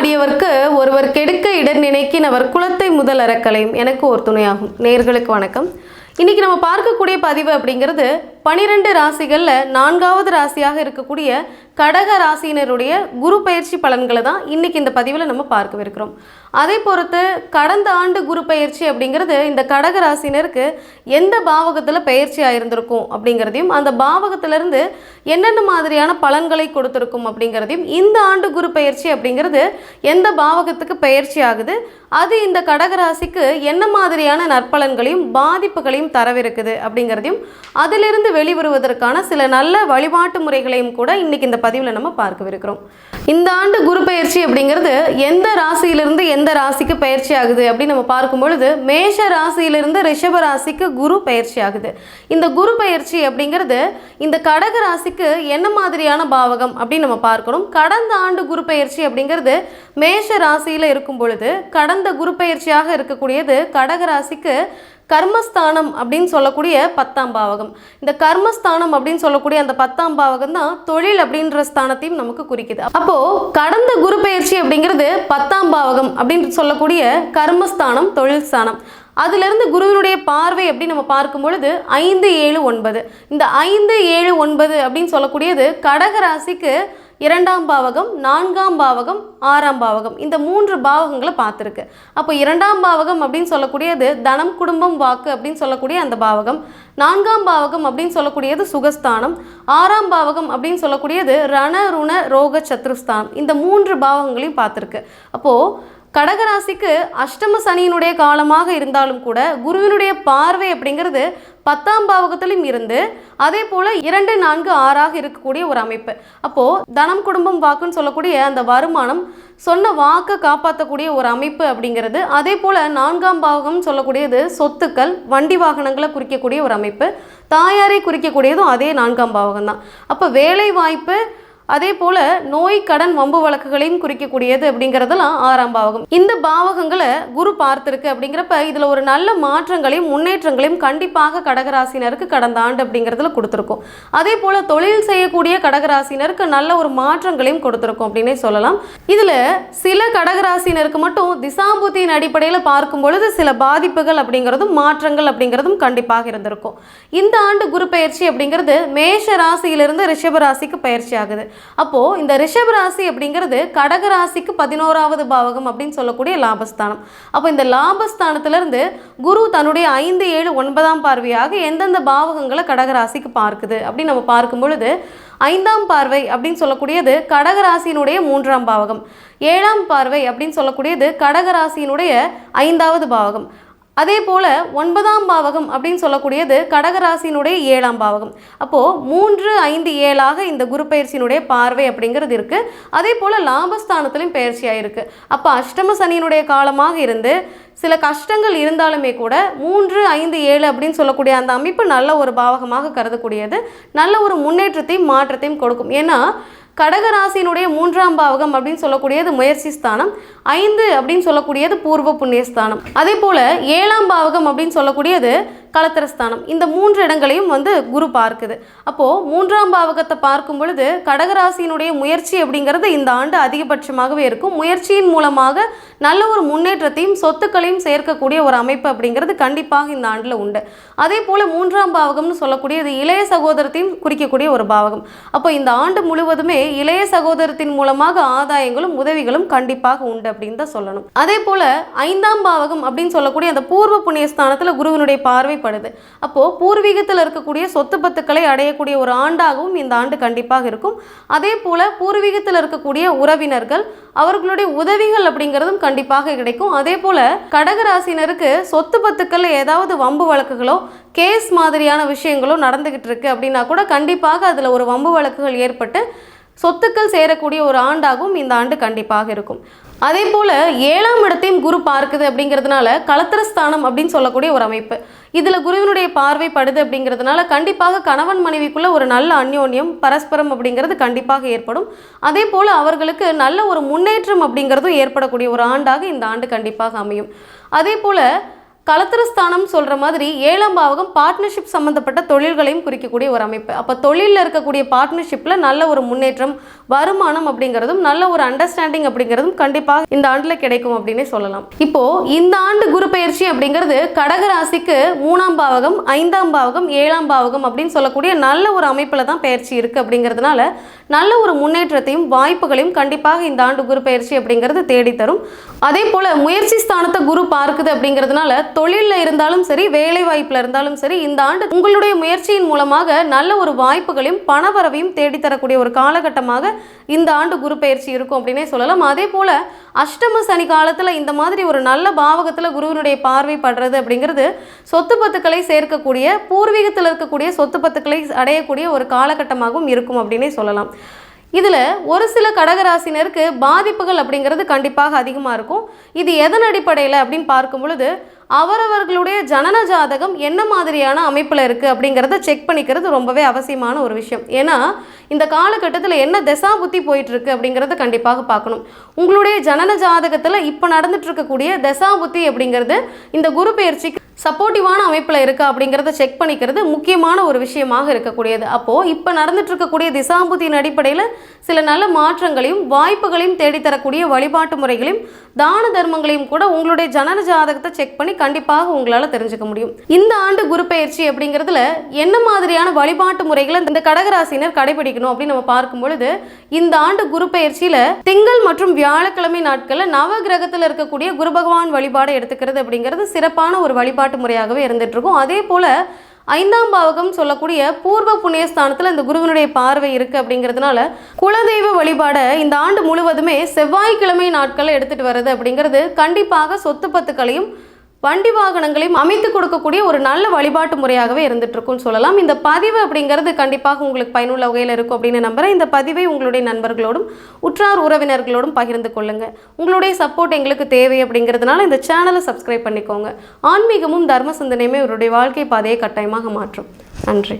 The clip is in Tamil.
அடியவர்க்கு ஒருவர் கெடுக்க இடர் நினைக்கின் அவர் குலத்தை முதல் அறக்கலையும். எனக்கு ஒரு துணையாகும். நேர்களுக்கு வணக்கம். இன்னைக்கு நம்ம பார்க்கக்கூடிய பதிவு அப்படிங்கிறது பனிரெண்டு ராசிகளில் நான்காவது ராசியாக இருக்கக்கூடிய கடக ராசியினருடைய குரு பயிற்சி பலன்களை தான் இன்றைக்கி இந்த பதிவில் நம்ம பார்க்கவிருக்கிறோம் அதை பொறுத்து கடந்த ஆண்டு குரு பயிற்சி அப்படிங்கிறது இந்த கடக ராசினருக்கு எந்த பாவகத்தில் பயிற்சி ஆயிருந்திருக்கும் அப்படிங்கிறதையும் அந்த பாவகத்திலிருந்து என்னென்ன மாதிரியான பலன்களை கொடுத்துருக்கும் அப்படிங்கிறதையும் இந்த ஆண்டு குரு பயிற்சி அப்படிங்கிறது எந்த பாவகத்துக்கு பயிற்சி ஆகுது அது இந்த கடகராசிக்கு என்ன மாதிரியான நற்பலன்களையும் பாதிப்புகளையும் தரவிருக்குது அப்படிங்கிறதையும் அதிலிருந்து வெளிவருவதற்கான சில நல்ல வழிபாட்டு முறைகளையும் கூட இன்னைக்கு இந்த பதிவில் நம்ம பார்க்கவிருக்கிறோம். இந்த ஆண்டு குரு பயிற்சி அப்படிங்கிறது எந்த ராசியிலிருந்து எந்த ராசிக்கு பயிற்சி ஆகுது அப்படின்னு நம்ம பார்க்கும் பொழுது மேஷ ராசியிலிருந்து ரிஷப ராசிக்கு குரு பயிற்சி ஆகுது. இந்த குரு பயிற்சி அப்படிங்கிறது இந்த கடக ராசிக்கு என்ன மாதிரியான பாவகம் அப்படின்னு நம்ம பார்க்கணும். கடந்த ஆண்டு குரு பயிற்சி அப்படிங்கிறது மேஷ ராசியில் இருக்கும் பொழுது கடந்த குரு பயிற்சியாக இருக்கக்கூடியது கடக ராசிக்கு கர்மஸ்தானம் அப்படின்னு சொல்லக்கூடிய பத்தாம் பாவகம். இந்த கர்மஸ்தானம் அப்படின்னு சொல்லக்கூடிய அந்த பத்தாம் பாவகம் தான் தொழில் அப்படின்ற ஸ்தானத்தையும் நமக்கு குறிக்குது. அப்போ கடந்த குரு பயிற்சி அப்படிங்கிறது பத்தாம் பாவகம் அப்படின்னு சொல்லக்கூடிய கர்மஸ்தானம் தொழில் ஸ்தானம். அதிலிருந்து குருவினுடைய பார்வை அப்படி நம்ம பார்க்கும் பொழுது ஐந்து ஏழு ஒன்பது. இந்த ஐந்து ஏழு ஒன்பது அப்படின்னு சொல்லக்கூடியது கடகராசிக்கு இரண்டாம் பாவகம் நான்காம் பாவகம் ஆறாம் பாவகம். இந்த மூன்று பாவகங்களை பார்த்துருக்கு. அப்போ இரண்டாம் பாவகம் அப்படின்னு சொல்லக்கூடியது தனம் குடும்பம் வாக்கு அப்படின்னு சொல்லக்கூடிய அந்த பாவகம். நான்காம் பாவகம் அப்படின்னு சொல்லக்கூடியது சுகஸ்தானம். ஆறாம் பாவகம் அப்படின்னு சொல்லக்கூடியது ரண ருண ரோக சத்ருஸ்தானம். இந்த மூன்று பாவகங்களையும் பார்த்துருக்கு. அப்போது கடகராசிக்கு அஷ்டம சனியினுடைய காலமாக இருந்தாலும் கூட குருவினுடைய பார்வை அப்படிங்கிறது பத்தாம் பாவகத்திலும் இருந்து அதே போல இரண்டு நான்கு ஆறாக இருக்கக்கூடிய ஒரு அமைப்பு. அப்போது தனம் குடும்பம் வாக்குன்னு சொல்லக்கூடிய அந்த வருமானம் சொன்ன வாக்கை காப்பாற்றக்கூடிய ஒரு அமைப்பு அப்படிங்கிறது அதே போல் நான்காம் பாவகம் சொல்லக்கூடியது சொத்துக்கள் வண்டி வாகனங்களை குறிக்கக்கூடிய ஒரு அமைப்பு தாயாரை குறிக்கக்கூடியதும் அதே நான்காம் பாவகம் தான் அப்போ வேலை வாய்ப்பு அதே போல நோய் கடன் வம்பு வழக்குகளையும் குறிக்கக்கூடியது அப்படிங்கிறதெல்லாம் ஆறாம் பாவகம் இந்த பாவகங்களை குரு பார்த்திருக்கு அப்படிங்கிறப்ப இதில் ஒரு நல்ல மாற்றங்களையும் முன்னேற்றங்களையும் கண்டிப்பாக கடகராசினருக்கு கடந்த ஆண்டு அப்படிங்கிறதுல கொடுத்துருக்கும். அதே போல தொழில் செய்யக்கூடிய கடகராசினருக்கு நல்ல ஒரு மாற்றங்களையும் கொடுத்துருக்கும் அப்படின்னே சொல்லலாம். இதில் சில கடகராசினருக்கு மட்டும் திசாம்பூத்தியின் அடிப்படையில் பார்க்கும் பொழுது சில பாதிப்புகள் அப்படிங்கிறதும் மாற்றங்கள் அப்படிங்கிறதும் கண்டிப்பாக இருந்திருக்கும். இந்த ஆண்டு குரு பயிற்சி அப்படிங்கிறது மேஷ ராசியிலிருந்து ரிஷப ராசிக்கு பயிற்சி ஆகுது. அப்போது இந்த ரிஷப ராசி அப்படிங்கிறது கடக ராசிக்கு பதினோராவது பாவகம் அப்படின்னு சொல்லக்கூடிய லாபஸ்தானம். அப்போ இந்த லாபஸ்தானத்திலிருந்து குரு தன்னுடைய ஐந்து ஏழு ஒன்பதாம் பார்வையாக எந்தெந்த பாவகங்களை கடக ராசிக்கு பார்க்குது அப்படின்னு நம்ம பார்க்கும் பொழுது ஐந்தாம் பார்வை அப்படின்னு சொல்லக்கூடியது கடகராசியினுடைய மூன்றாம் பாவகம். ஏழாம் பார்வை அப்படின்னு சொல்லக்கூடியது கடகராசியினுடைய ஐந்தாவது பாவகம். அதே போல் ஒன்பதாம் பாவகம் அப்படின்னு சொல்லக்கூடியது கடகராசினுடைய ஏழாம் பாவகம். அப்போது மூன்று ஐந்து ஏழாக இந்த குரு பயிற்சியினுடைய பார்வை அப்படிங்கிறது இருக்குது அதே போல் லாபஸ்தானத்திலையும் பயிற்சியாக இருக்குது அப்போ அஷ்டம சனியினுடைய காலமாக இருந்து சில கஷ்டங்கள் இருந்தாலுமே கூட மூன்று ஐந்து ஏழு அப்படின்னு சொல்லக்கூடிய அந்த அமைப்பு நல்ல ஒரு பாவகமாக கருதக்கூடியது. நல்ல ஒரு முன்னேற்றத்தையும் மாற்றத்தையும் கொடுக்கும். ஏன்னா கடகராசியினுடைய மூன்றாம் பாவகம் அப்படின்னு சொல்லக்கூடியது முயற்சி ஸ்தானம் ஐந்து அப்படின்னு சொல்லக்கூடியது பூர்வ புண்ணியஸ்தானம் அதே போல் ஏழாம் பாவகம் அப்படின்னு சொல்லக்கூடியது களத்திரஸ்தானம். இந்த மூன்று இடங்களையும் வந்து குரு பார்க்குது. அப்போது மூன்றாம் பாவகத்தை பார்க்கும் பொழுது கடகராசியினுடைய முயற்சி அப்படிங்கிறது இந்த ஆண்டு அதிகபட்சமாகவே இருக்கும். முயற்சியின் மூலமாக நல்ல ஒரு முன்னேற்றத்தையும் சொத்துக்களையும் சேர்க்கக்கூடிய ஒரு அமைப்பு அப்படிங்கிறது கண்டிப்பாக இந்த ஆண்டில் உண்டு. அதே போல் மூன்றாம் பாவகம்னு சொல்லக்கூடிய இது இளைய சகோதரத்தையும் குறிக்கக்கூடிய ஒரு பாவகம். அப்போ இந்த ஆண்டு முழுவதுமே இளைய சகோதரத்தின் மூலமாக ஆதாயங்களும் உதவிகளும் கண்டிப்பாக உண்டு அப்படின்னு தான் சொல்லணும். அதே போல் ஐந்தாம் பாவகம் அப்படின்னு சொல்லக்கூடிய அந்த பூர்வ புண்ணியஸ்தானத்தில் குருவினுடைய பார்வை படுது அப்போது பூர்வீகத்தில் இருக்கக்கூடிய சொத்து பத்துக்களை அடையக்கூடிய ஒரு ஆண்டாகவும் இந்த ஆண்டு கண்டிப்பாக இருக்கும். அதே போல் பூர்வீகத்தில் இருக்கக்கூடிய உறவினர்கள் அவர்களுடைய உதவிகள் அப்படிங்கிறதும் கண்டிப்பாக கிடைக்கும். அதே போல் கடகராசினருக்கு சொத்து பத்துக்கள் ஏதாவது வம்பு வழக்குகளோ கேஸ் மாதிரியான விஷயங்களோ நடந்துக்கிட்டு இருக்கு அப்படின்னா கூட கண்டிப்பாக அதில் ஒரு வம்பு வழக்குகள் ஏற்பட்டு சொத்துக்கள் சேரக்கூடிய ஒரு ஆண்டாகவும் இந்த ஆண்டு கண்டிப்பாக இருக்கும். அதே போல் ஏழாம் இடத்தையும் குரு பார்க்குது அப்படிங்கிறதுனால களத்திரஸ்தானம் அப்படின்னு சொல்லக்கூடிய ஒரு அமைப்பு. இதில் குருவினுடைய பார்வை படுது அப்படிங்கிறதுனால கண்டிப்பாக கணவன் மனைவிக்குள்ள ஒரு நல்ல அந்யோன்யம் பரஸ்பரம் அப்படிங்கிறது கண்டிப்பாக ஏற்படும். அதே போல் அவர்களுக்கு நல்ல ஒரு முன்னேற்றம் அப்படிங்கிறதும் ஏற்படக்கூடிய ஒரு ஆண்டாக இந்த ஆண்டு கண்டிப்பாக அமையும். அதே போல் கலத்திரஸ்தானம் சொல்கிற மாதிரி ஏழாம் பாவகம் பார்ட்னர்ஷிப் சம்மந்தப்பட்ட தொழில்களையும் குறிக்கக்கூடிய ஒரு அமைப்பு. அப்போ தொழிலில் இருக்கக்கூடிய பார்ட்னர்ஷிப்பில் நல்ல ஒரு முன்னேற்றம் வருமானம் அப்படிங்கிறதும் நல்ல ஒரு அண்டர்ஸ்டாண்டிங் அப்படிங்கிறதும் கண்டிப்பாக இந்த ஆண்டில் கிடைக்கும் அப்படின்னே சொல்லலாம். இப்போது இந்த ஆண்டு குரு பயிற்சி அப்படிங்கிறது கடகராசிக்கு மூணாம் பாவகம் ஐந்தாம் பாவகம் ஏழாம் பாவகம் அப்படின்னு சொல்லக்கூடிய நல்ல ஒரு அமைப்பில் தான் பயிற்சி இருக்குது அப்படிங்கிறதுனால நல்ல ஒரு முன்னேற்றத்தையும் வாய்ப்புகளையும் கண்டிப்பாக இந்த ஆண்டு குரு பயிற்சி அப்படிங்கிறது தேடித்தரும். தரும் அதே போல் முயற்சி ஸ்தானத்தை குரு பார்க்குது அப்படிங்கிறதுனால தொழிலில் இருந்தாலும் சரி வேலை வாய்ப்பில் இருந்தாலும் சரி இந்த ஆண்டு உங்களுடைய முயற்சியின் மூலமாக நல்ல ஒரு வாய்ப்புகளையும் பணவரவையும் தேடித்தரக்கூடிய ஒரு காலகட்டமாக இந்த ஆண்டு குரு பயிற்சி இருக்கும் அப்படின்னே சொல்லலாம். அதே போல் அஷ்டம சனி காலத்தில் இந்த மாதிரி ஒரு நல்ல பாவகத்தில் குருவினுடைய பார்வை படுறது அப்படிங்கிறது சொத்து பத்துக்களை சேர்க்கக்கூடிய பூர்வீகத்தில் இருக்கக்கூடிய சொத்து பத்துக்களை அடையக்கூடிய ஒரு காலகட்டமாகவும் இருக்கும் அப்படின்னே சொல்லலாம். இதில் ஒரு சில கடகராசினருக்கு பாதிப்புகள் அப்படிங்கிறது கண்டிப்பாக அதிகமாக இருக்கும். இது எதன் அடிப்படையில் அப்படின்னு பார்க்கும் பொழுது அவரவர்களுடைய ஜனன ஜாதகம் என்ன மாதிரியான அமைப்பில் இருக்குது அப்படிங்கிறத செக் பண்ணிக்கிறது ரொம்பவே அவசியமான ஒரு விஷயம். ஏன்னா இந்த காலகட்டத்தில் என்ன திசா புத்தி போயிட்டு இருக்கு அப்படிங்கிறத கண்டிப்பாக பார்க்கணும். உங்களுடைய ஜனன ஜாதகத்தில் இப்போ நடந்துட்டு இருக்கக்கூடிய புத்தி அப்படிங்கிறது இந்த குரு பயிற்சிக்கு சப்போர்ட்டிவான அமைப்பில் இருக்கா அப்படிங்கிறத செக் பண்ணிக்கிறது முக்கியமான ஒரு விஷயமாக இருக்கக்கூடியது. அப்போது இப்போ நடந்துட்டு இருக்கக்கூடிய திசாபுத்தியின் அடிப்படையில் சில நல்ல மாற்றங்களையும் வாய்ப்புகளையும் தேடித்தரக்கூடிய வழிபாட்டு முறைகளையும் தான தர்மங்களையும் கூட உங்களுடைய ஜனன ஜாதகத்தை செக் பண்ணி கண்டிப்பாக உங்களால் தெரிஞ்சுக்க முடியும். இந்த ஆண்டு குரு பயிற்சி அப்படிங்கிறதுல என்ன மாதிரியான வழிபாட்டு முறைகளை இந்த கடகராசினர் கடைபிடிக்கணும் அப்படின்னு நம்ம பார்க்கும் பொழுது இந்த ஆண்டு குரு பயிற்சியில் திங்கள் மற்றும் வியாழக்கிழமை நாட்களில் நவ கிரகத்தில் இருக்கக்கூடிய குரு பகவான் வழிபாடை எடுத்துக்கிறது அப்படிங்கிறது சிறப்பான ஒரு வழிபாட்டு முறையாகவே இருந்துட்டு இருக்கும் அதே போல ஐந்தாம் பாவகம் சொல்லக்கூடிய பூர்வ புண்ணியஸ்தானத்தில் இந்த குருவினுடைய பார்வை இருக்குது அப்படிங்கிறதுனால குலதெய்வ வழிபாடை இந்த ஆண்டு முழுவதுமே செவ்வாய்க்கிழமை நாட்களை எடுத்துகிட்டு வர்றது அப்படிங்கிறது கண்டிப்பாக சொத்து பத்துக்களையும் வண்டி வாகனங்களையும் அமைத்து கொடுக்கக்கூடிய ஒரு நல்ல வழிபாட்டு முறையாகவே இருந்துட்டு இருக்கும்னு சொல்லலாம். இந்த பதிவு அப்படிங்கிறது கண்டிப்பாக உங்களுக்கு பயனுள்ள வகையில் இருக்கும் அப்படின்னு நம்புகிறேன் இந்த பதிவை உங்களுடைய நண்பர்களோடும் உற்றார் உறவினர்களோடும் பகிர்ந்து கொள்ளுங்கள் உங்களுடைய சப்போர்ட் எங்களுக்கு தேவை அப்படிங்கிறதுனால இந்த சேனலை சப்ஸ்கிரைப் பண்ணிக்கோங்க. ஆன்மீகமும் தர்ம சிந்தனையுமே இவருடைய வாழ்க்கை பாதையை கட்டாயமாக மாற்றும். நன்றி.